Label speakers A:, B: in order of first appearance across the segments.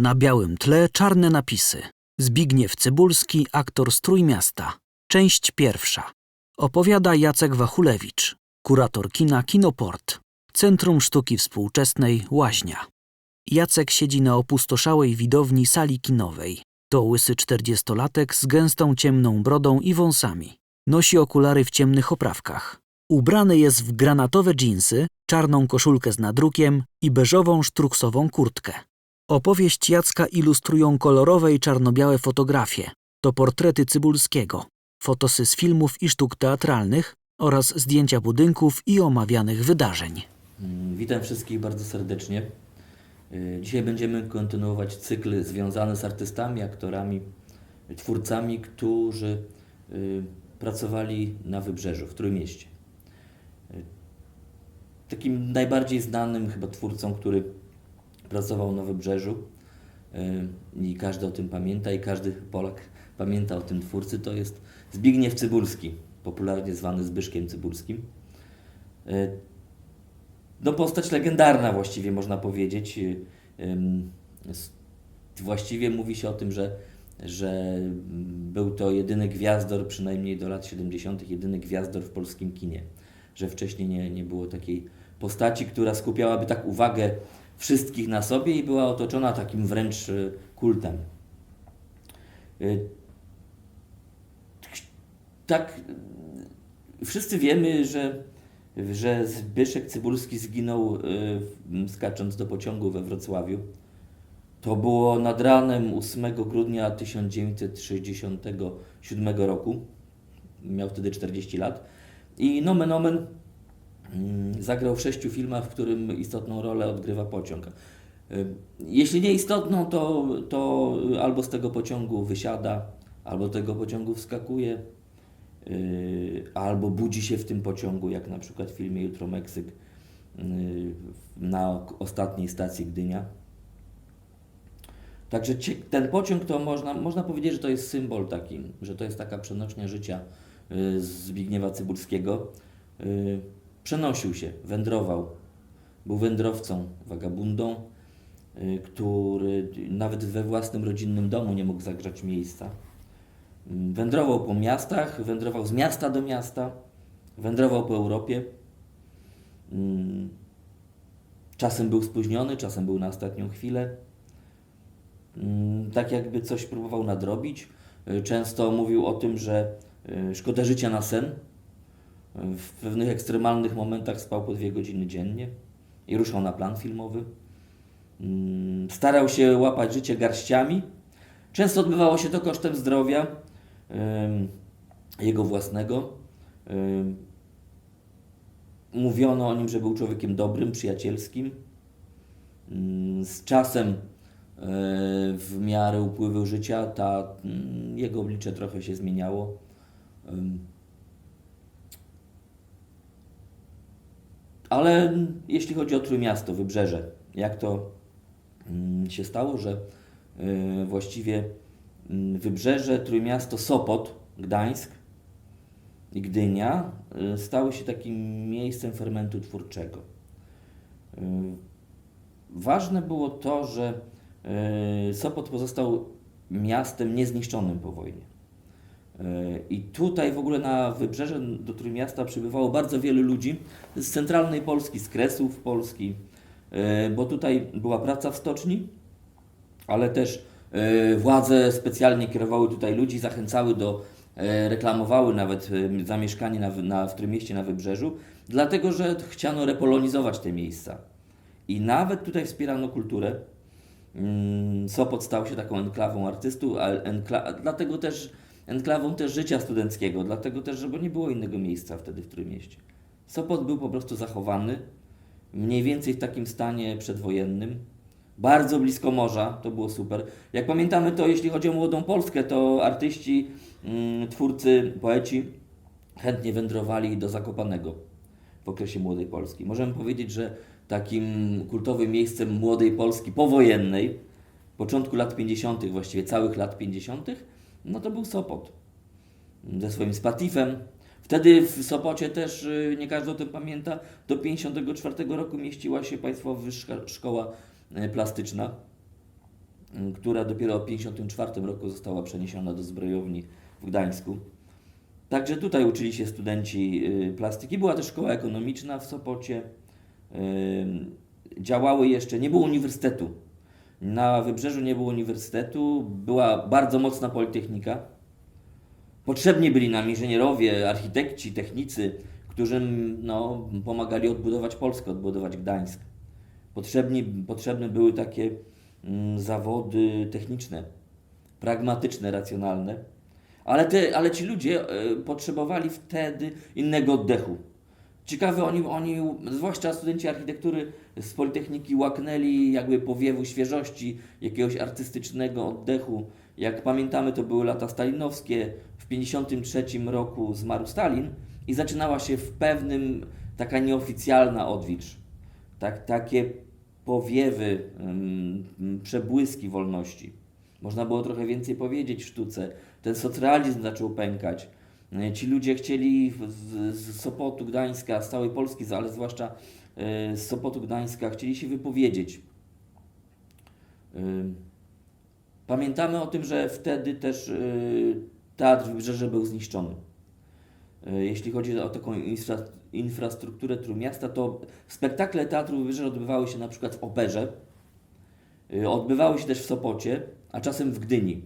A: Na białym tle czarne napisy. Zbigniew Cybulski, aktor z Trójmiasta. Część pierwsza. Opowiada Jacek Wachulewicz, kurator kina Kinoport. Centrum Sztuki Współczesnej Łaźnia. Jacek siedzi na opustoszałej widowni sali kinowej. To łysy czterdziestolatek z gęstą ciemną brodą i wąsami. Nosi okulary w ciemnych oprawkach. Ubrany jest w granatowe dżinsy, czarną koszulkę z nadrukiem i beżową sztruksową kurtkę. Opowieść Jacka ilustrują kolorowe i czarno-białe fotografie. To portrety Cybulskiego, fotosy z filmów i sztuk teatralnych oraz zdjęcia budynków i omawianych wydarzeń.
B: Mm, Witam wszystkich bardzo serdecznie. Y, Dzisiaj będziemy kontynuować cykl związany z artystami, aktorami, twórcami, którzy y, pracowali na Wybrzeżu, w Trójmieście. Y, Takim najbardziej znanym chyba twórcą, który pracował na Wybrzeżu y, i każdy o tym pamięta i każdy Polak pamięta o tym twórcy, to jest Zbigniew Cybulski, popularnie zwany Zbyszkiem Cybulskim. Y, no postać legendarna właściwie można powiedzieć. S- Właściwie mówi się o tym, że, że był to jedyny gwiazdor, przynajmniej do lat 70., jedyny gwiazdor w polskim kinie. Że wcześniej nie, nie było takiej postaci, która skupiałaby tak uwagę wszystkich na sobie i była otoczona takim wręcz y, kultem. Y, Tak, y, wszyscy wiemy, że że Zbyszek Cybulski zginął skacząc do pociągu we Wrocławiu. To było nad ranem 8 grudnia 1967 roku. Miał wtedy 40 lat. I nomen omen zagrał w sześciu filmach, w którym istotną rolę odgrywa pociąg. Y, Jeśli nie istotną, to, to albo z tego pociągu wysiada, albo do tego pociągu wskakuje, Yy, albo budzi się w tym pociągu, jak na przykład w filmie Jutro Meksyk yy, na ostatniej stacji Gdynia. Także ten pociąg to można, można powiedzieć, że to jest symbol taki, że to jest taka przenośnia życia Zbigniewa Cybulskiego. Przenosił się, wędrował, był wędrowcą, wagabundą, yy, który nawet we własnym rodzinnym domu nie mógł zagrzać miejsca. Wędrował po miastach, wędrował z miasta do miasta, wędrował po Europie. Mm, Czasem był spóźniony, czasem był na ostatnią chwilę. Mm, Tak jakby coś próbował nadrobić. Y, Często mówił o tym, że y, szkoda życia na sen. W pewnych ekstremalnych momentach spał po dwie godziny dziennie i ruszał na plan filmowy. Mm, Starał się łapać życie garściami. Często odbywało się to kosztem zdrowia jego własnego. Mówiono o nim, że był człowiekiem dobrym, przyjacielskim. Mm, Z czasem, e, w miarę upływu życia, ta, mm, jego oblicze trochę się zmieniało. Ale jeśli chodzi o Trójmiasto, Wybrzeże, jak to mm, się stało, że y, właściwie mm, Wybrzeże, Trójmiasto, Sopot, Gdańsk i Gdynia y, stały się takim miejscem fermentu twórczego. Y, Ważne było to, że Sopot pozostał miastem niezniszczonym po wojnie. I tutaj w ogóle na wybrzeże do Trójmiasta przybywało bardzo wielu ludzi z centralnej Polski, z Kresów Polski, y, bo tutaj była praca w stoczni, ale też y, władze specjalnie kierowały tutaj ludzi, zachęcały do, y, reklamowały nawet zamieszkanie na, na, w Trójmieście na wybrzeżu, dlatego że chciano repolonizować te miejsca. I nawet tutaj wspierano kulturę. Mm, Sopot stał się taką enklawą artystów, enkla- dlatego też enklawą też życia studenckiego, dlatego też, żeby nie było innego miejsca wtedy w Trójmieście. Sopot był po prostu zachowany, mniej więcej w takim stanie przedwojennym, bardzo blisko morza, to było super. Jak pamiętamy to, jeśli chodzi o młodą Polskę, to artyści, mm, twórcy, poeci chętnie wędrowali do Zakopanego w okresie Młodej Polski. Możemy powiedzieć, że takim kultowym miejscem Młodej Polski powojennej, początku lat 50., właściwie całych lat 50., no to był Sopot. Ze swoim Spatifem. Wtedy w Sopocie też, y, nie każdy o tym pamięta, do 54 roku mieściła się Państwowa Wyższa Szkoła y, Plastyczna. ym, która dopiero w 1954 roku została przeniesiona do zbrojowni w Gdańsku. Także tutaj uczyli się studenci y, plastyki. Była też szkoła ekonomiczna w Sopocie. Działały jeszcze, nie było uniwersytetu. Na wybrzeżu nie było uniwersytetu, była bardzo mocna politechnika. Potrzebni byli nam inżynierowie, architekci, technicy, którzy no, pomagali odbudować Polskę, odbudować Gdańsk. Potrzebni, potrzebne były takie mm, zawody techniczne, pragmatyczne, racjonalne. Ale, te, ale ci ludzie e, potrzebowali wtedy innego oddechu. Ciekawe, oni, oni, zwłaszcza studenci architektury z Politechniki, łaknęli jakby powiewu świeżości, jakiegoś artystycznego oddechu. Jak pamiętamy, to były lata stalinowskie. W 1953 roku zmarł Stalin i zaczynała się w pewnym taka nieoficjalna odwilż. Tak, takie powiewy, ym, przebłyski wolności. Można było trochę więcej powiedzieć w sztuce. Ten socrealizm zaczął pękać. E, Ci ludzie chcieli z, Sopotu, Gdańska, z całej Polski, ale zwłaszcza e, z Sopotu, Gdańska, chcieli się wypowiedzieć. Ym, Pamiętamy o tym, że wtedy też teatr Wybrzeże był zniszczony. Jeśli chodzi o taką infra, infrastrukturę Trójmiasta, to spektakle Teatru Wybrzeże odbywały się na przykład w Operze, odbywały się też w Sopocie, a czasem w Gdyni.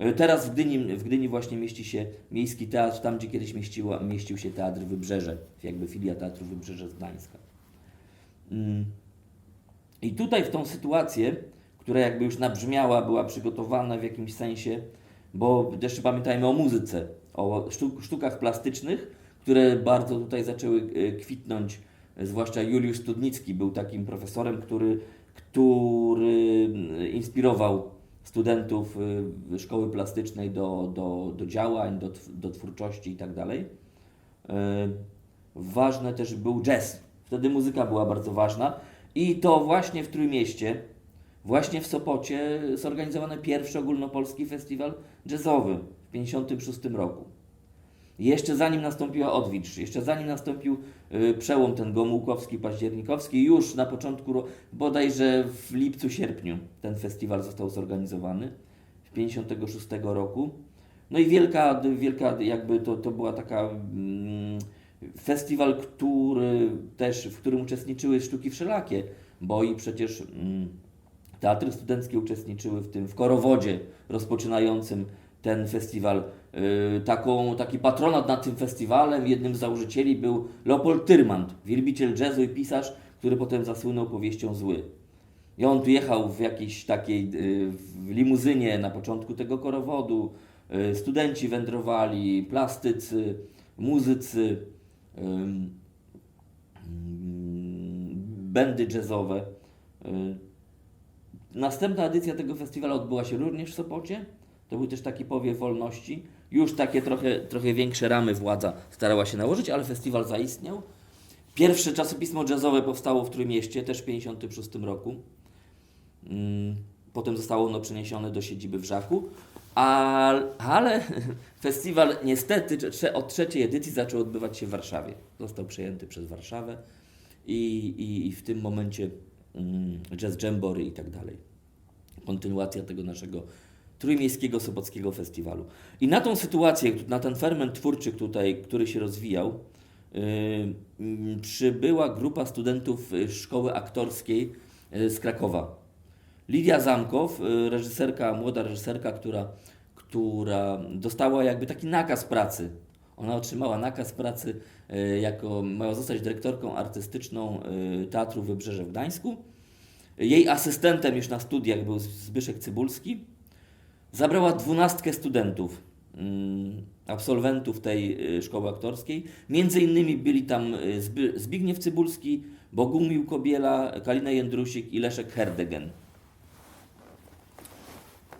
B: Y, Teraz w Gdyni, w Gdyni właśnie mieści się Miejski Teatr, tam gdzie kiedyś mieścił się Teatr Wybrzeże, jakby filia Teatru Wybrzeże z Gdańska. Mm. I tutaj w tą sytuację, która jakby już nabrzmiała, była przygotowana w jakimś sensie, bo też pamiętajmy o muzyce, o sztuk, sztukach plastycznych, które bardzo tutaj zaczęły e, kwitnąć, e, zwłaszcza Juliusz Studnicki był takim profesorem, który, który mm, inspirował studentów e, szkoły plastycznej do, do, do działań, do, do twórczości itd. E, Ważne też był jazz. Wtedy muzyka była bardzo ważna. I to właśnie w Trójmieście, właśnie w Sopocie zorganizowano pierwszy ogólnopolski festiwal jazzowy w 1956 roku. Jeszcze zanim nastąpiła odwilż, jeszcze zanim nastąpił y, przełom ten Gomułkowski, Październikowski, już na początku, bodajże w lipcu, sierpniu ten festiwal został zorganizowany w 1956 roku. No i wielka, wielka jakby to, to była taka mm, festiwal, który też, w którym uczestniczyły sztuki wszelakie, bo i przecież mm, teatry studenckie uczestniczyły w tym, w korowodzie rozpoczynającym ten festiwal. Yy, taką, taki patronat nad tym festiwalem, jednym z założycieli był Leopold Tyrmand, wielbiciel jazzu i pisarz, który potem zasłynął powieścią Zły. I on tu jechał w jakiejś takiej y, w limuzynie na początku tego korowodu. Y, Studenci wędrowali, plastycy, muzycy, bendy jazzowe. Y, Następna edycja tego festiwalu odbyła się również w Sopocie. To był też taki powiew wolności. Już takie trochę, trochę większe ramy władza starała się nałożyć, ale festiwal zaistniał. Pierwsze czasopismo jazzowe powstało w Trójmieście, też w 1956 roku. Mm, Potem zostało ono przeniesione do siedziby w Żaku. Ale festiwal niestety od trzeciej edycji zaczął odbywać się w Warszawie. Został przejęty przez Warszawę i, i, i w tym momencie mm, Jazz Jambory i tak dalej. Kontynuacja tego naszego trójmiejskiego Sopockiego Festiwalu. I na tą sytuację, na ten ferment twórczy tutaj, który się rozwijał, yy, mm, przybyła grupa studentów y, szkoły aktorskiej y, z Krakowa. Lidia Zamkow, y, reżyserka, młoda reżyserka, która, która dostała jakby taki nakaz pracy. Ona otrzymała nakaz pracy, jako miała zostać dyrektorką artystyczną Teatru Wybrzeże w Gdańsku. Jej asystentem już na studiach był Zbyszek Cybulski. Zabrała dwunastkę studentów, mm, absolwentów tej y, szkoły aktorskiej. Między innymi byli tam y, Zbigniew Cybulski, Bogumił Kobiela, Kalina Jędrusik i Leszek Herdegen.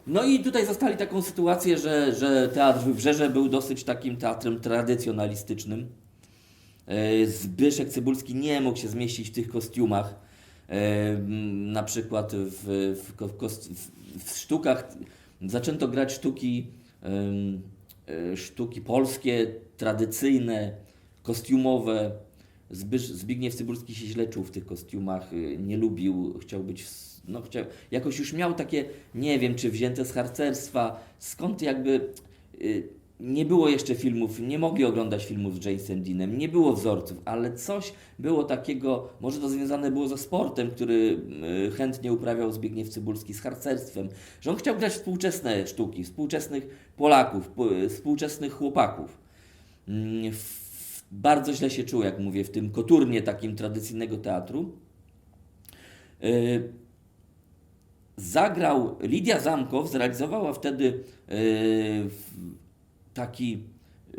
B: No i tutaj zostali taką sytuację, że, że Teatr Wybrzeże był dosyć takim teatrem tradycjonalistycznym. E, Zbyszek Cybulski nie mógł się zmieścić w tych kostiumach. E, Na przykład w, w, w, w sztukach zaczęto grać sztuki, e, sztuki polskie, tradycyjne, kostiumowe. Zbigniew Cybulski się źle czuł w tych kostiumach, e, nie lubił, chciał być no, chciał, jakoś już miał takie, nie wiem, czy wzięte z harcerstwa, skąd jakby y, nie było jeszcze filmów, nie mogli oglądać filmów z Jamesem Deanem, nie było wzorców, ale coś było takiego, może to związane było ze sportem, który y, chętnie uprawiał Zbigniew Cybulski, z harcerstwem, że on chciał grać współczesne sztuki, współczesnych Polaków, współczesnych chłopaków. Mm, Bardzo źle się czuł, jak mówię, w tym koturnie takim tradycyjnego teatru. Y, Zagrał, Lidia Zamkow zrealizowała wtedy y, taki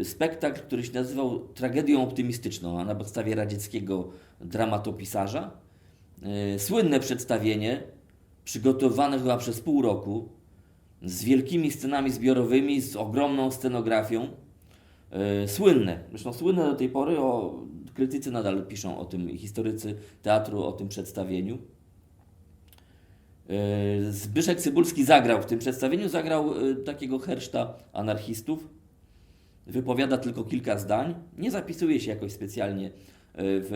B: spektakl, który się nazywał Tragedią Optymistyczną, a na podstawie radzieckiego dramatopisarza. Y, Słynne przedstawienie, przygotowane chyba przez pół roku, z wielkimi scenami zbiorowymi, z ogromną scenografią. E, słynne, zresztą słynne do tej pory, o, krytycy nadal piszą o tym, historycy teatru o tym przedstawieniu. E, Zbyszek Cybulski zagrał w tym przedstawieniu, zagrał takiego herszta anarchistów. Wypowiada tylko kilka zdań, nie zapisuje się jakoś specjalnie e, w,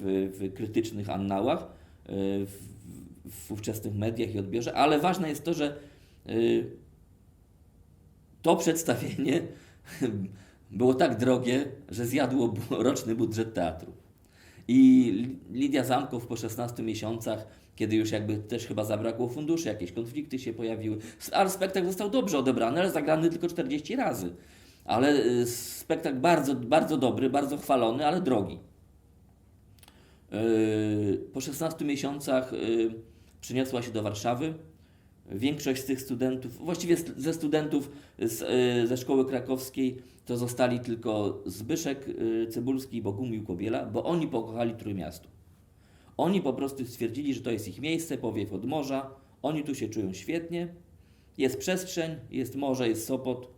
B: w, w krytycznych annałach, e, w, w ówczesnych mediach i odbiorze, ale ważne jest to, że e, to przedstawienie było tak drogie, że zjadło roczny budżet teatru. I Li- Lidia Zamkow po 16 miesiącach, kiedy już jakby też chyba zabrakło funduszy, jakieś konflikty się pojawiły, ale spektakl został dobrze odebrany, ale zagrany tylko 40 razy. Ale y, spektakl bardzo, bardzo dobry, bardzo chwalony, ale drogi. Yy, Po 16 miesiącach yy, przyniosła się do Warszawy. Większość z tych studentów, właściwie ze studentów z, ze szkoły krakowskiej, to zostali tylko Zbyszek Cybulski i Bogumił Kobiela, bo oni pokochali Trójmiasto. Oni po prostu stwierdzili, że to jest ich miejsce, powiew od morza, oni tu się czują świetnie, jest przestrzeń, jest morze, jest Sopot,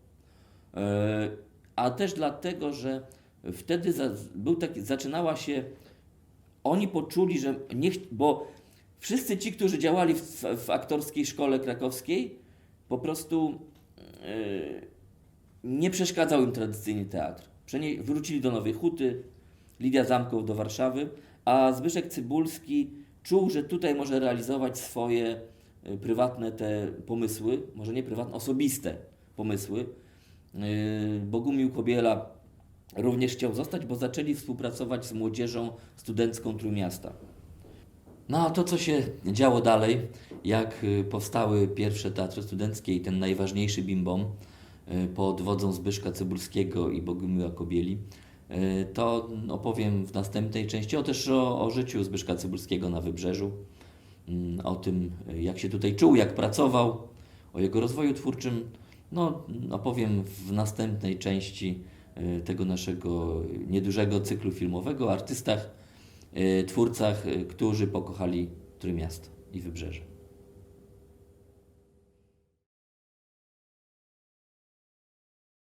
B: a też dlatego, że wtedy był taki, zaczynała się oni poczuli, że nie, bo wszyscy ci, którzy działali w, w aktorskiej szkole krakowskiej, po prostu yy, nie przeszkadzał im tradycyjny teatr. Wrócili do Nowej Huty, Lidia Zamkow do Warszawy, a Zbyszek Cybulski czuł, że tutaj może realizować swoje y, prywatne te pomysły, może nie prywatne, osobiste pomysły. Yy, Bogumił Kobiela również chciał zostać, bo zaczęli współpracować z młodzieżą studencką Trójmiasta. No a to, co się działo dalej, jak y, powstały pierwsze teatry studenckie i ten najważniejszy bimbom y, pod wodzą Zbyszka Cybulskiego i Bogumiła Kobieli, y, to opowiem w następnej części o też o, o życiu Zbyszka Cybulskiego na Wybrzeżu, mm, o tym, jak się tutaj czuł, jak pracował, o jego rozwoju twórczym. No, opowiem w następnej części y, tego naszego niedużego cyklu filmowego o artystach, y, twórcach, y, którzy pokochali Trójmiasto i Wybrzeże.